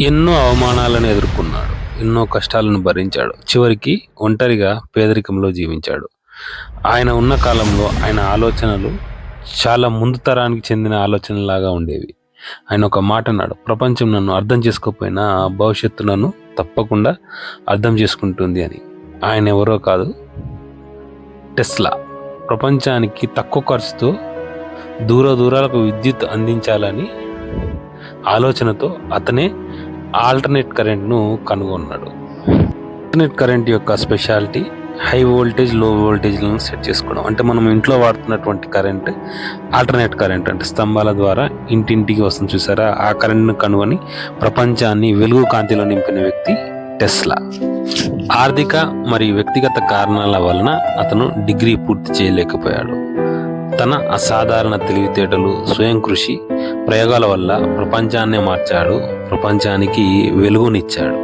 ఎన్నో అవమానాలను ఎదుర్కొన్నాడు ఎన్నో కష్టాలను భరించాడు. చివరికి ఒంటరిగా పేదరికంలో జీవించాడు. ఆయన ఉన్న కాలంలో ఆయన ఆలోచనలు చాలా ముందు తరానికి చెందిన ఆలోచనలాగా ఉండేవి. ఆయన ఒక మాట అన్నాడు ప్రపంచం నన్ను అర్థం చేసుకోకపోయినా భవిష్యత్తు నన్ను తప్పకుండా అర్థం చేసుకుంటుంది అని. ఆయన ఎవరో కాదు టెస్లా. ప్రపంచానికి తక్కువ ఖర్చుతో దూర దూరాలకు విద్యుత్ అందించాలని ఆలోచనతో అతనే ఆల్టర్నేట్ కరెంట్ను కనుగొన్నాడు. ఆల్టర్నేట్ కరెంట్ యొక్క స్పెషాలిటీ హై వోల్టేజ్లో వోల్టేజ్లను సెట్ చేసుకోవడం. అంటే మనం ఇంట్లో వాడుతున్నటువంటి కరెంట్ ఆల్టర్నేట్ కరెంట్ అంటే స్తంభాల ద్వారా ఇంటింటికి వస్తుంది చూసారా? ఆ కరెంట్ను కనుగొని ప్రపంచాన్ని వెలుగు కాంతిలో నింపిన వ్యక్తి టెస్లా. ఆర్థిక మరియు వ్యక్తిగత కారణాల వలన అతను డిగ్రీ పూర్తి చేయలేకపోయాడు. తన అసాధారణ తెలివితేటలు స్వయం కృషి ప్రయోగాల వల్ల ప్రపంచాన్నే మార్చాడు ప్రపంచానికి వెలుగునిచ్చాడు.